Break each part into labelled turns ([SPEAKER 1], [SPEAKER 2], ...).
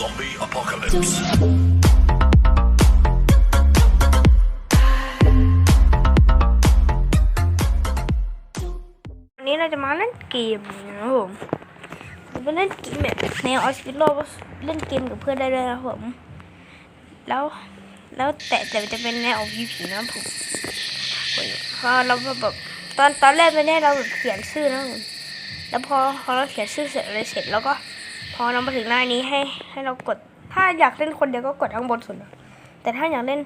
[SPEAKER 1] Zombie apocalypse.
[SPEAKER 2] วันนี้เราจะมาเล่นเกมนะครับผมเราไปเล่นเกมแบบแนออสซิโลเล่นเกมกับเพื่อนได้เลยนะผม แล้วแล้วแต่แต่จะเป็นแนวออกผีผีนะผมพอเราแบบตอนตอนแรกไปเนี่เราแบบเขียนชื่อนะผมแล้วพอพอเราเขียนชื่อเสร็จอะไรเสร็จแล้วก็ อเรามาถึงหน้านี้ให้ให้เรากด ถ้าอยากเล่นคนเดียวก็กดข้างบนสุดแต่ถ้าอยากเล่น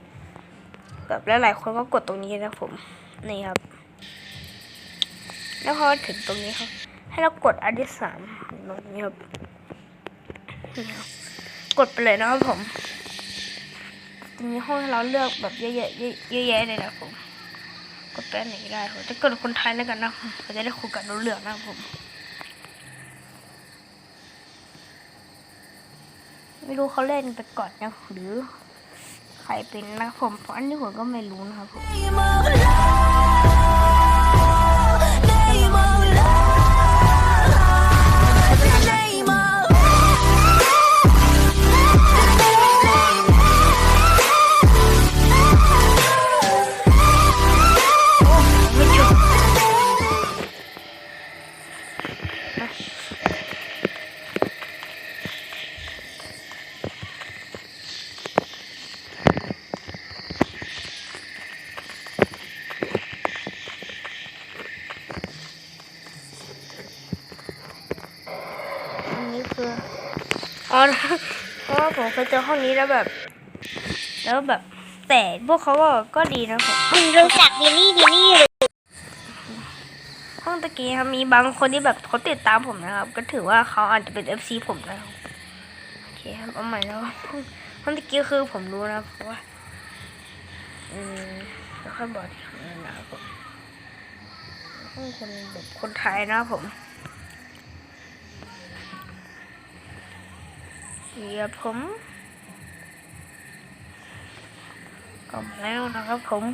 [SPEAKER 2] กับหลายๆคนก็กดตรงนี้นะผมนี่ครับ แล้วพอถึงตรงนี้ครับ ให้เรากดอันที่สามตรงนี้ครับนี่ครับกดไปเลยนะครับผมจะมีห้องให้เราเลือกแบบเยอะๆเยอะเยอะแยะเลยนะผมกดไปอันไหนก็ได้ผมจะกดคนไทยแล้วกันนะเราจะได้คุยกันรู้เรื่องนะผม ไม่รู้เขาเล่นไปก่อนนะหรือ ใครเป็นนะครับผมเพราะอันนี้ผมก็ไม่รู้นะครับผม
[SPEAKER 3] Name of love, name of love, the name of.
[SPEAKER 2] ไม่จบอันนี้ คืออ๋อเพราะว่าผมเคยเจอห้องนี้แล้วแบบ แล้วแบบ แต่พวกเขาก็ก็ดีนะผม
[SPEAKER 4] รู้จักบิลลี่บิลลี่หรือ
[SPEAKER 2] ห้องตะกี้ครับมีบางคนที่แบบเขาติดตามผมนะครับ ก็ถือว่าเขาอาจจะเป็น FC ผมนะครับโอเคครับเอาใหม่แล้วห้องห้องตะกี้คือผมรู้นะเพราะว่าอืมแล้วค่อยบอกทีหลังนะครับผมห้องคนแบบคนไทยนะครับผม เสียผมกลับแล้วนะครับผม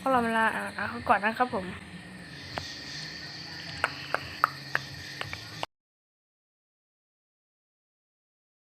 [SPEAKER 2] ก็รอเวลาอ่านเขาก่อนนะครับผม